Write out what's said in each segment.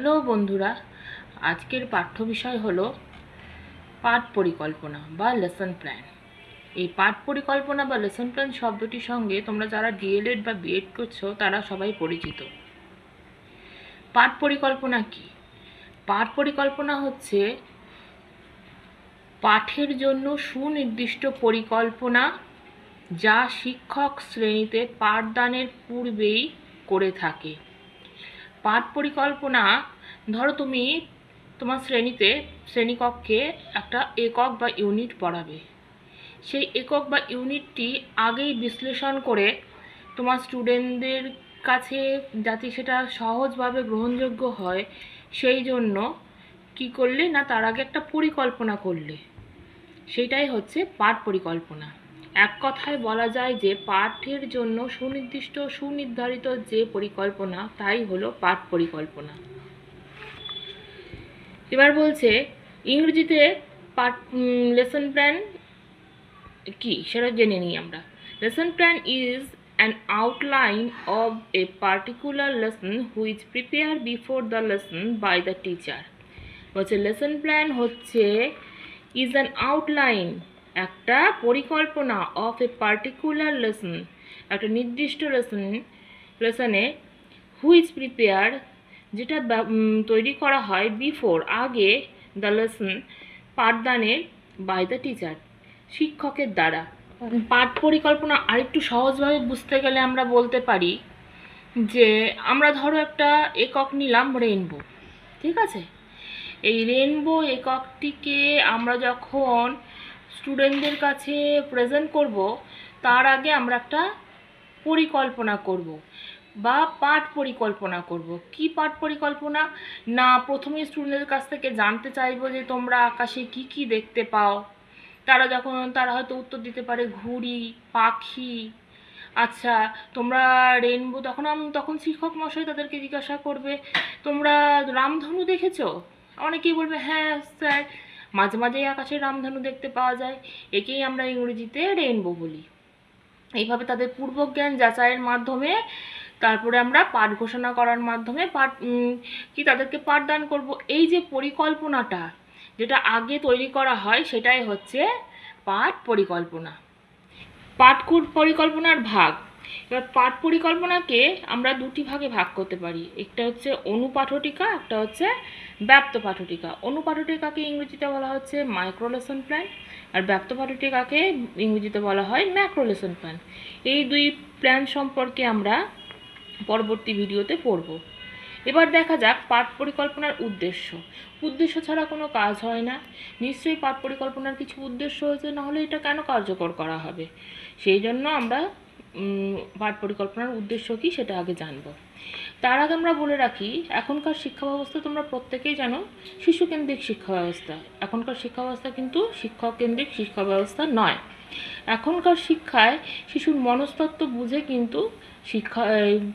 Hello বন্ধুরা, আজকের পাঠ্য বিষয় হলো পাঠ পরিকল্পনা বা লেসন প্ল্যান এই পাঠ পরিকল্পনা বা লেসন প্ল্যান শব্দটির সঙ্গে তোমরা যারা ডিএলএড বা বিএড করছ, তারা সবাই পরিচিত। পাঠ পরিকল্পনা কি? পাঠ পরিকল্পনা হচ্ছে পাঠের জন্য সুনির্দিষ্ট পরিকল্পনা যা শিক্ষক শ্রেণীতে পাঠদানের পূর্বেই করে থাকে। পাঠ পরিকল্পনা, ধরো তুমি তোমার শ্রেণীতে, শ্রেণীকক্ষে একটা একক বা ইউনিট পড়াবে। সেই একক বা ইউনিটটি আগেই বিশ্লেষণ করে তোমার স্টুডেন্টদের কাছে যাতে সেটা সহজভাবে গ্রহণযোগ্য হয়, সেই জন্য কি করলে না তার আগে একটা পরিকল্পনা করলে। সেটাই হচ্ছে পাঠ পরিকল্পনা। এক কথায় বলা যায় যে পাঠের জন্য সুনির্দিষ্ট সুনির্ধারিত যে পরিকল্পনা, তাই হলো পাঠ পরিকল্পনা। এবার বলছে, ইংরেজিতে পাঠ লেসন প্ল্যান কি? সেটা জেনে নিই আমরা। Lesson plan is an outline of a particular lesson which prepare before the lesson by the teacher বলছে লেসন প্ল্যান হচ্ছে ইজ অ্যান আউটলাইন একটা পরিকল্পনা অফ এ পার্টিকুলার লেসন একটা নির্দিষ্ট লেসন লেসনে হুইজ প্রিপেয়ার যেটা তৈরি করা হয় বিফোর আগে দ্য লেসন পাঠদানের বাই দ্য টিচার শিক্ষকের দ্বারা। পাঠ পরিকল্পনা আরেকটু সহজভাবে বুঝতে গেলে আমরা বলতে পারি যে আমরা ধরো একটা একক নিলাম রেইনবো ঠিক আছে? এই রেনবো এককটিকে আমরা যখন স্টুডেন্টদের কাছে প্রেজেন্ট করব, তার আগে আমরা একটা পরিকল্পনা করব বা পাঠ পরিকল্পনা করব। কি পাঠ পরিকল্পনা? না, প্রথমে স্টুডেন্টদের কাছ থেকে জানতে চাইব যে তোমরা আকাশে কি কি দেখতে পাও। তারা যখন, তারা হয়তো উত্তর দিতে পারে ঘুড়ি, পাখি। আচ্ছা তোমরা রেনবো তখন তখন শিক্ষক মশাই তাদেরকে জিজ্ঞাসা করবে, তোমরা রামধনু দেখেছ? অনেকেই বলবে হ্যাঁ স্যার। মাঝে মাঝেই আকাশে রামধনু দেখতে পাওয়া যায়। একেই আমরা ইংরেজিতে রেইনবো বলি। এইভাবে তাদের পূর্বজ্ঞান যাচাইয়ের মাধ্যমে, তারপরে আমরা পাঠ ঘোষণা করার মাধ্যমে পাঠ কি তাদেরকে পাঠদান করব। এই যে পরিকল্পনাটা, যেটা আগে তৈরি করা হয়, সেটাই হচ্ছে পাঠ পরিকল্পনা। পাঠকুট পরিকল্পনার ভাগ। এবার পাঠ পরিকল্পনাকে আমরা দুটি ভাগে ভাগ করতে পারি। একটা হচ্ছে অনুপাঠটিকা, একটা হচ্ছে ব্যাপ্ত পাঠটিকা অনুপাঠটিকাকে ইংরেজিতে বলা হচ্ছে মাইক্রোলেসন প্ল্যান আর ব্যাপ্ত পাঠটিকাকে ইংরেজিতে বলা হয় ম্যাক্রোলেসন প্ল্যান এই দুই প্ল্যান সম্পর্কে আমরা পরবর্তী ভিডিওতে পড়ব। এবার দেখা যাক পাঠ পরিকল্পনার উদ্দেশ্য। উদ্দেশ্য ছাড়া কোনো কাজ হয় না। নিশ্চয়ই পাঠ পরিকল্পনার কিছু উদ্দেশ্য হয়েছে, নাহলে এটা কেন কার্যকর করা হবে? সেই জন্য আমরা পাঠ পরিকল্পনার উদ্দেশ্য কী সেটা আগে জানব। তার আগে আমরা বলে রাখি, এখনকার শিক্ষা ব্যবস্থা তোমরা প্রত্যেকেই জানো, শিশুকেন্দ্রিক শিক্ষা ব্যবস্থা। এখনকার শিক্ষা ব্যবস্থা কিন্তু শিক্ষক কেন্দ্রিক শিক্ষা ব্যবস্থা নয়। এখনকার শিক্ষায় শিশুর মনস্তত্ত্ব বুঝে কিন্তু শিক্ষা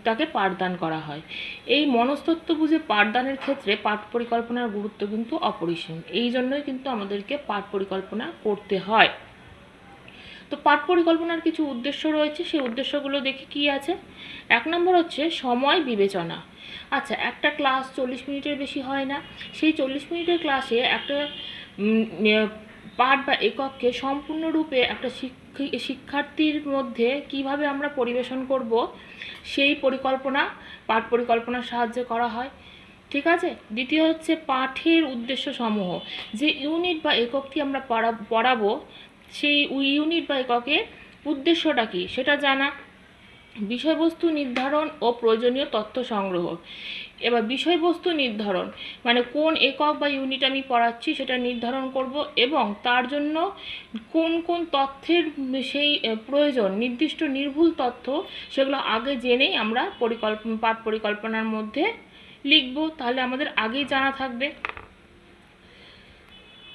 তাকে পাঠদান করা হয়। এই মনস্তত্ত্ব বুঝে পাঠদানের ক্ষেত্রে পাঠ পরিকল্পনার গুরুত্ব কিন্তু অপরিসীম। এই জন্যই কিন্তু আমাদেরকে পাঠ পরিকল্পনা করতে হয়। তো পাঠ পরিকল্পনার কিছু উদ্দেশ্য রয়েছে, সেই উদ্দেশ্যগুলো দেখি কি আছে। এক নম্বর হচ্ছে সময় বিবেচনা। আচ্ছা একটা ক্লাস চল্লিশ মিনিটের বেশি হয় না। সেই চল্লিশ মিনিটের ক্লাসে একটা পাঠ বা একককে সম্পূর্ণরূপে একটা শিক্ষি, শিক্ষার্থীর মধ্যে কীভাবে আমরা পরিবেশন করব, সেই পরিকল্পনা, পাঠ পরিকল্পনার সাহায্যে করা হয়। ঠিক আছে? দ্বিতীয় হচ্ছে পাঠের উদ্দেশ্য সমূহ যে ইউনিট বা এককটি আমরা পড়া, পড়াবো সেই ইউনিট বা এককের উদ্দেশ্যটা কী? সেটা জানা। বিষয়বস্তু নির্ধারণ ও প্রয়োজনীয় তথ্য সংগ্রহ। এবার বিষয়বস্তু নির্ধারণ মানে কোন একক বা ইউনিট আমি পড়াচ্ছি সেটা নির্ধারণ করব এবং তার জন্য কোন কোন তথ্যের সেই প্রয়োজন, নির্দিষ্ট নির্ভুল তথ্য সেগুলো আগে জেনেই আমরা পরিকল্প, পাঠ পরিকল্পনার মধ্যে লিখব। তাহলে আমাদের আগেই জানা থাকবে।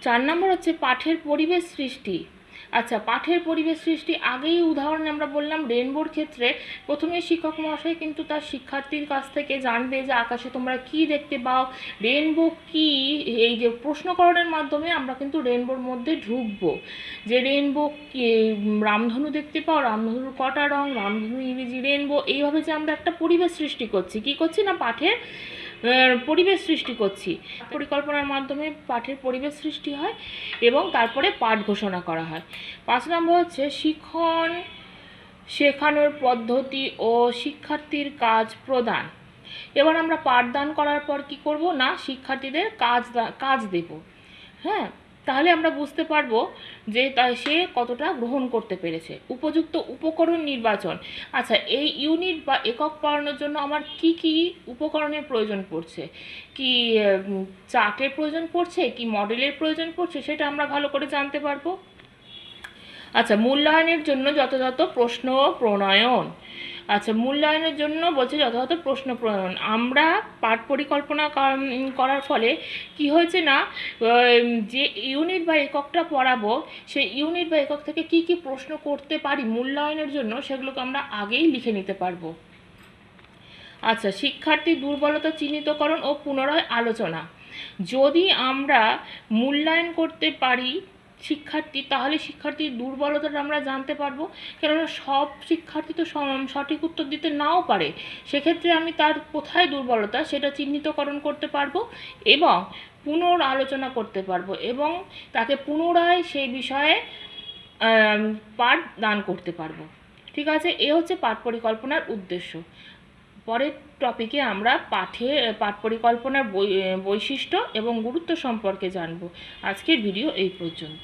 চার নম্বর হচ্ছে পাঠের পরিবেশ সৃষ্টি। আচ্ছা পাঠের পরিবেশ সৃষ্টি আগেই উদাহরণ আমরা বললাম রেনবোর ক্ষেত্রে প্রথমে শিক্ষক মহাশয় কিন্তু তার শিক্ষার্থীর কাছ থেকে জানবে যে আকাশে তোমরা কি দেখতে পাও রেনবো কি, এই যে প্রশ্নকরণের মাধ্যমে আমরা কিন্তু রেনবোর মধ্যে ঢুকবো। যে রেনবো রামধনু দেখতে পাও, রামধনুর কটা রং, রামধনু ইংরেজি রেনবো এইভাবে যে আমরা একটা পরিবেশ সৃষ্টি করছি। কি করছি না, পাঠের পরিবেশ সৃষ্টি করছি। পরিকল্পনার মাধ্যমে পাঠের পরিবেশ সৃষ্টি হয় এবং তারপরে পাঠ ঘোষণা করা হয়। পাঁচ নম্বর হচ্ছে শিক্ষণ শেখানোর পদ্ধতি ও শিক্ষার্থীর কাজ প্রদান। এবার আমরা পাঠদান করার পর কি করব? না, শিক্ষার্থীদের কাজ কাজ দেব। হ্যাঁ? তাহলে আমরা বুঝতে পারব যে সে কতটা গ্রহণ করতে পেরেছে। উপযুক্ত উপকরণ নির্বাচন। আচ্ছা এই ইউনিট বা একক পড়ানোর জন্য আমার কি কি উপকরণের প্রয়োজন পড়ছে? কি চার্টের প্রয়োজন পড়ছে? কি মডেলের প্রয়োজন পড়ছে? সেটা আমরা ভালো করে জানতে পারব। আচ্ছা মূল্যায়নের জন্য যথাযথ প্রশ্ন প্রণয়ন। আচ্ছা মূল্যায়নের জন্য বলছে যথাযথ প্রশ্ন প্রণয়ন। আমরা পাঠ পরিকল্পনা কর- করার ফলে কি হয়েছে না যে ইউনিট বা এককটা পড়াবো, সেই ইউনিট বা একক থেকে কি কি প্রশ্ন করতে পারি মূল্যায়নের জন্য, সেগুলোকে আমরা আগেই লিখে নিতে পারব। আচ্ছা শিক্ষার্থী দুর্বলতা চিহ্নিতকরণ ও পুনরায় আলোচনা। যদি আমরা মূল্যায়ন করতে পারি শিক্ষার্থী, তাহলে শিক্ষার্থীর দুর্বলতাটা আমরা জানতে পারব। কেননা সব শিক্ষার্থী তো সঠিক উত্তর দিতে নাও পারে। সেক্ষেত্রে আমি তার কোথায় দুর্বলতা সেটা চিহ্নিতকরণ করতে পারব এবং পুনর আলোচনা করতে পারব এবং তাকে পুনরায় সেই বিষয়ে পাঠ দান করতে পারব। ঠিক আছে? এ হচ্ছে পাঠ পরিকল্পনার উদ্দেশ্য। পরের টপিকে আমরা পাঠে, পাঠ পরিকল্পনার বৈশিষ্ট্য এবং গুরুত্ব সম্পর্কে জানব। আজকের ভিডিও এই পর্যন্ত।